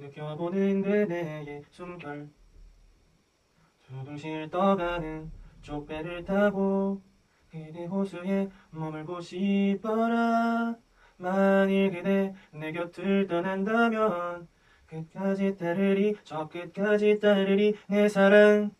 느껴보는 그대의 숨결. 두둥실 떠가는 쪽배를 타고 그대 호수에 머물고 싶어라. 만일 그대 내 곁을 떠난다면 끝까지 따르리 저 끝까지 따르리 내 사랑.